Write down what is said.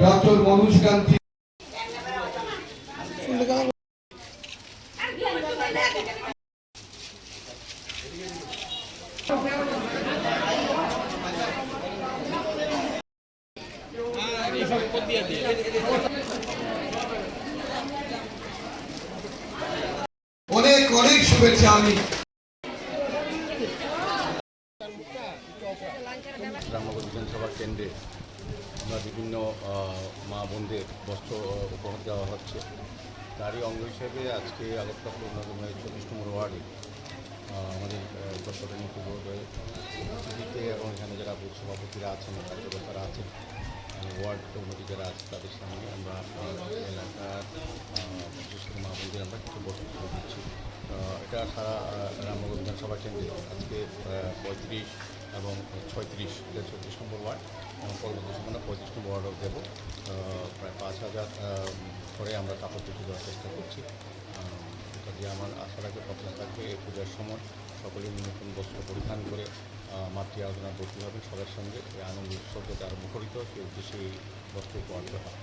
Doctor Manoj Kanti অনেক অনেক শুভেচ্ছা আমি। বিধানসভা কেন্দ্রে আমরা বিভিন্ন মা বোনদের বস্ত্র উপহার দেওয়া হচ্ছে। তারই অঙ্গ হিসেবে আজকে আগরতলা চব্বিশ নম্বর ওয়ার্ডে আমাদের বোর্ডের উপস্থিতিতে এবং এখানে যারা সভাপতিরা আছেন, কার্যকর্তারা আছেন ওয়ার্ড কমিটি যারা আছে তাদের সামনে আমরা এলাকার বিশেষ মা বোনদের আমরা কিছু বস্ত্র তুলে দিচ্ছি। এটা সারা রামনগর বিধানসভা কেন্দ্রে আজকে পঁয়ত্রিশ এবং ছয়ত্রিশ, এটা ছত্রিশ নম্বর ওয়ার্ড এবং পরবর্তী পঁচিশটি নম্বর দেব। প্রায় পাঁচ হাজার করে আমরা কাপড় তুলে দেওয়ার চেষ্টা করছি। এটা দিয়ে আমার আশা রাখবে প্রত্যাশা থাকবে এই পূজার সময়। সকলে নতুন বস্ত্র পরিধান করে মাতৃ আলোচনা করতে হবে। সবার সঙ্গে আনন্দ উৎসব যাতে আরও মুখরিত সেই উদ্দেশ্যে এই বস্ত্র উপহার দেওয়া হয়।